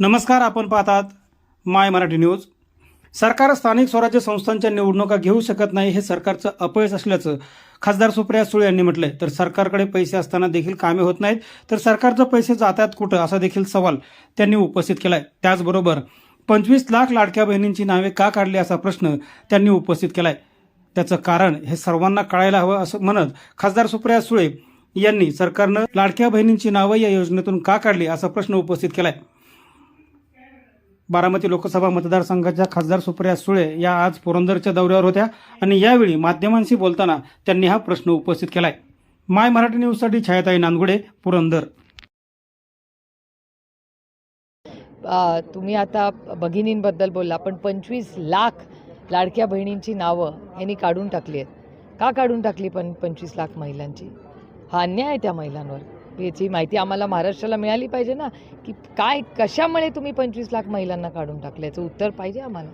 नमस्कार आपण पाहतात माय मराठी न्यूज. सरकार स्थानिक स्वराज्य संस्थांच्या निवडणुका घेऊ शकत नाही हे सरकारचं अपयश असल्याचं खासदार सुप्रिया सुळे यांनी म्हटलंय. तर सरकारकडे पैसे असताना देखील कामे होत नाहीत. तर सरकारचं पैसे जातात कुठं? असा देखील सवाल त्यांनी उपस्थित केलाय. त्याचबरोबर पंचवीस लाख लाडक्या बहिणींची नावे का काढली असा प्रश्न त्यांनी उपस्थित केलाय. त्याचं कारण हे सर्वांना कळायला हवं असं म्हणत खासदार सुप्रिया सुळे यांनी सरकारनं लाडक्या बहिणींची नावं या योजनेतून का काढली असा प्रश्न उपस्थित केलाय. बारामती लोकसभा मतदारसंघाच्या खासदार सुप्रिया सुळे या आज पुरंदरच्या दौऱ्यावर होत्या आणि यावेळी माध्यमांशी बोलताना त्यांनी हा प्रश्न उपस्थित केलाय. माय मराठी न्यूजसाठी छायाताई नांदगुडे पुरंदर. तुम्ही आता भगिनींबद्दल बोलला पण पंचवीस लाख लाडक्या बहिणींची नावं यांनी काढून टाकली आहेत. का काढून टाकली पण पंचवीस लाख महिलांची? हा अन्याय आहे त्या महिलांवर. याची माहिती आम्हाला महाराष्ट्राला मिळाली पाहिजे ना? की काय कशामुळे तुम्ही पंचवीस लाख महिलांना काढून टाकल्याचं उत्तर पाहिजे आम्हाला.